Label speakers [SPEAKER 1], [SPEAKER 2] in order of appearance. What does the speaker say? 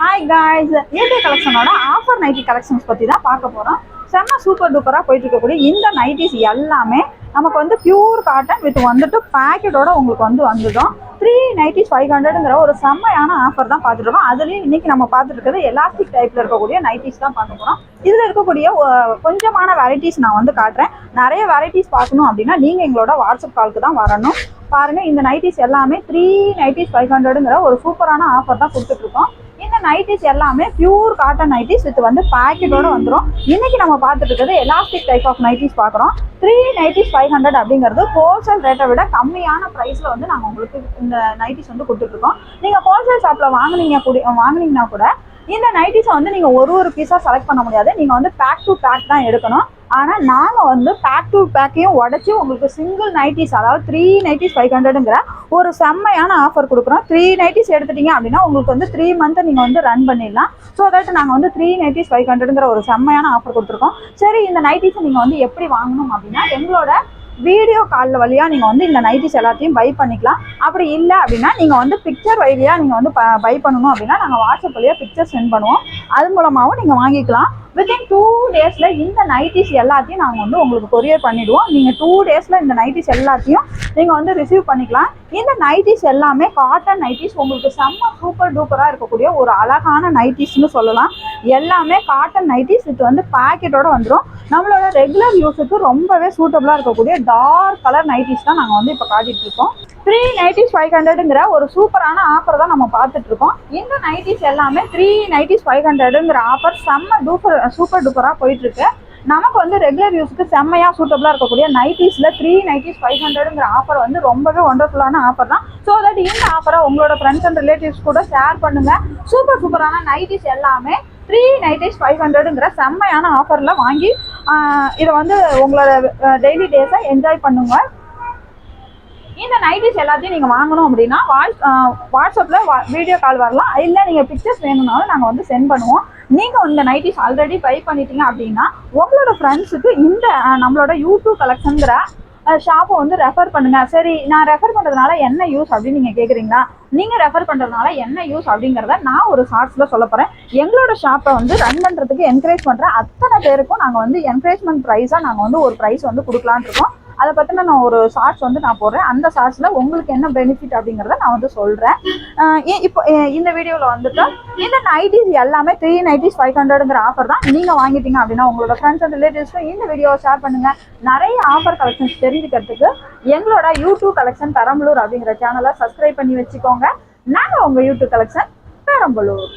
[SPEAKER 1] Hi guys A B கலெக்ஷனோட offer nighty collections பற்றி தான் பார்க்க போகிறோம் செம்ம சூப்பர் டூப்பராக போயிட்டு இருக்கக்கூடிய இந்த நைட்டிஸ் எல்லாமே நமக்கு வந்து பியூர் காட்டன் வித் வந்துட்டு பேக்கெட்டோட உங்களுக்கு வந்து வந்துடும். த்ரீ நைட்டிஸ் ஃபைவ் ஹண்ட்ரடுங்கிற ஒரு செம்மையான ஆஃபர் தான் பார்த்துட்டு இருக்கோம். அதுலேயும் இன்னைக்கு நம்ம பார்த்துட்டு இருக்கிறது எலாஸ்டிக் டைப்பில் இருக்கக்கூடிய நைட்டிஸ் தான் பார்க்க போகிறோம் இதில் இருக்கக்கூடிய கொஞ்சமான வெரைட்டிஸ் நான் வந்து காட்டுறேன். நிறைய வெரைட்டிஸ் பார்க்கணும் அப்படின்னா நீங்கள் எங்களோட வாட்ஸ்அப் காலுக்கு தான் வரணும். பாருங்கள் இந்த நைட்டிஸ் எல்லாமே த்ரீ நைட்டிஸ் ஃபைவ் ஹண்ட்ரடுங்கிற ஒரு சூப்பரான ஆஃபர் தான் கொடுத்துட்ருக்கோம் இந்த நைட்டிஸ் எல்லாமே பியூர் காட்டன் நைட்டிஸ் வித் வந்து பேக்கெட்டோட வந்துடும் இன்னைக்கு நம்ம பார்த்துட்டு இருக்கிறது எலாஸ்டிக் டைப் ஆஃப் நைட்டிஸ் பார்க்குறோம். த்ரீ நைட்டிஸ் ஃபைவ் ஹண்ட்ரட் அப்படிங்கிறது ஹோல்சேல் ரேட்டை விட கம்மியான ப்ரைஸில் வந்து நாங்கள் உங்களுக்கு இந்த நைட்டிஸ் வந்து கொடுத்துட்ருக்கோம் நீங்கள் ஹோல்சேல் ஷாப்பில் வாங்குனீங்க கூட வாங்குனீங்கன்னா கூட இந்த நைட்டிஸை வந்து நீங்கள் ஒரு ஒரு பீஸாக செலக்ட் பண்ண முடியாது. நீங்கள் வந்து பேக் டு பேக் தான் எடுக்கணும். ஆனால் நாங்கள் வந்து பேக் டு பேக்கையும் உடச்சி உங்களுக்கு சிங்கிள் நைட்டிஸ் அதாவது த்ரீ நைட்டிஸ் ஃபைவ் ஹண்ட்ரடுங்கிற ஒரு செம்மையான ஆஃபர் கொடுக்குறோம். த்ரீ நைட்டிஸ் எடுத்துட்டீங்க அப்படின்னா உங்களுக்கு வந்து த்ரீ மந்த்தை நீங்கள் வந்து ரன் பண்ணிடலாம். ஸோ அதாவது நாங்கள் வந்து த்ரீ நைட்டிஸ் ஃபைவ் ஹண்ட்ரடுங்கிற ஒரு செம்மையான ஆஃபர் கொடுத்துருக்கோம். சரி இந்த நைட்டிஸை நீங்கள் வந்து எப்படி வாங்கணும் அப்படின்னா எங்களோட வீடியோ காலில் வழியாக நீங்கள் வந்து இந்த நைட்டிஸ் எல்லாத்தையும் பை பண்ணிக்கலாம். அப்படி இல்லை அப்படின்னா நீங்கள் வந்து பிக்சர் வழியாக நீங்கள் வந்து பை பண்ணணும் அப்படின்னா நாங்கள் வாட்ஸ்அப் வழியாக பிக்சர் சென்ட் பண்ணுவோம். அது மூலமாகவும் நீங்கள் வாங்கிக்கலாம். வித்தின் டூ டேஸில் இந்த நைட்டிஸ் எல்லாத்தையும் நாங்கள் வந்து உங்களுக்கு கொரியர் பண்ணிவிடுவோம் நீங்கள் டூ டேஸில் இந்த நைட்டிஸ் எல்லாத்தையும் நீங்கள் வந்து ரிசீவ் பண்ணிக்கலாம். இந்த நைட்டிஸ் எல்லாமே காட்டன் நைட்டிஸ் உங்களுக்கு செம்ம சூப்பர் டூப்பராக இருக்கக்கூடிய ஒரு அழகான நைட்டிஸ்னு சொல்லலாம். எல்லாமே காட்டன் நைட்டிஸ் இது வந்து பேக்கெட்டோடு வந்துடும் நம்மளோட ரெகுலர் யூஸுக்கு ரொம்பவே சூட்டபுளாக இருக்கக்கூடிய டார்க் கலர் நைட்டிஸ் தான் நாங்கள் வந்து இப்போ காட்டிட்டு இருக்கோம். த்ரீ நைட்டிஸ் ஃபைவ் ஹண்ட்ரடுங்கிற ஒரு சூப்பரான ஆஃபர் தான் நம்ம பார்த்துட்டு இருக்கோம். இந்த நைட்டிஸ் எல்லாமே த்ரீ நைட்டிஸ் ஃபைவ் ஹண்ட்ரடுங்கிற ஆஃபர் செம்ம டூப்பர் சூப்பர் டூப்பராக போயிட்டுருக்கு நமக்கு வந்து ரெகுலர் யூஸ்க்கு செம்மையாக சூட்டபுளாக இருக்கக்கூடிய நைட்டிஸில் த்ரீ நைட்டிஸ் ஃபைவ் ஹண்ட்ரடுங்கிற ஆஃபர் வந்து ரொம்பவே ஒண்டர்ஃபுல்லான ஆஃபர் தான். ஸோ தட் இந்த ஆஃபரை உங்களோட ஃப்ரெண்ட்ஸ் அண்ட் ரிலேட்டிவ்ஸ் கூட ஷேர் பண்ணுங்கள் சூப்பர் சூப்பரான நைட்டிஸ் எல்லாமே த்ரீ நைட்டிஸ் ஃபைவ் ஹண்ட்ரடுங்கிற செம்மையான ஆஃபரில் வாங்கி இதை வந்து உங்களோட டெய்லி டேஸை என்ஜாய் பண்ணுங்க. இந்த நைட்டிஸ் எல்லாத்தையும் நீங்கள் வாங்கணும் அப்படின்னா வாட்ஸ் வாட்ஸ்அப்பில் வா வீடியோ கால் வரலாம். இல்லை நீங்கள் பிக்சர்ஸ் வேணும்னாலும் நாங்கள் வந்து சென்ட் பண்ணுவோம். நீங்கள் இந்த நைட்டிஸ் ஆல்ரெடி பை பண்ணிட்டீங்க அப்படின்னா உங்களோட ஃப்ரெண்ட்ஸுக்கு இந்த நம்மளோட யூடியூப் கலெக்ஷனுங்கிற ஷாப்பை வந்து ரெஃபர் பண்ணுங்க. சரி நான் ரெஃபர் பண்ணுறதுனால என்ன யூஸ் அப்படின்னு நீங்கள் கேட்குறீங்களா நீங்கள் ரெஃபர் பண்ணுறதுனால என்ன யூஸ் அப்படிங்கிறத நான் ஒரு ஷார்ட்ஸில் சொல்ல போகிறேன் எங்களோட ஷாப்பை வந்து ரன் பண்ணுறதுக்கு என்கரேஜ் பண்ணுற அத்தனை பேருக்கும் நாங்கள் வந்து என்கரேஜ்மெண்ட் ப்ரைஸாக நாங்கள் வந்து ஒரு ப்ரைஸ் வந்து கொடுக்கலான்னு இருக்கோம். அதை பற்றின நான் ஒரு ஷார்ட்ஸ் வந்து நான் போடுறேன். அந்த ஷார்ட்ஸில் உங்களுக்கு என்ன பெனிஃபிட் அப்படிங்கிறத நான் வந்து சொல்கிறேன் இப்போ இந்த வீடியோவில் வந்துட்டு இந்த நைட்டிஸ் எல்லாமே த்ரீ நைட்டிஸ் ஃபைவ் ஹண்ட்ரடுங்கிற ஆஃபர் தான் நீங்கள் வாங்கிட்டீங்க அப்படின்னா உங்களோட ஃப்ரெண்ட்ஸ் அண்ட் ரிலேட்டிவ்ஸ்க்கும் இந்த வீடியோவை ஷேர் பண்ணுங்கள் நிறைய ஆஃபர் கலெக்ஷன்ஸ் தெரிஞ்சுக்கிறதுக்கு எங்களோட யூடியூப் கலெக்ஷன் பெரம்பலூர் அப்படிங்கிற சேனலை சப்ஸ்கிரைப் பண்ணி வச்சுக்கோங்க. நாங்கள் உங்கள் யூடியூப் கலெக்ஷன் பெரம்பலூர்.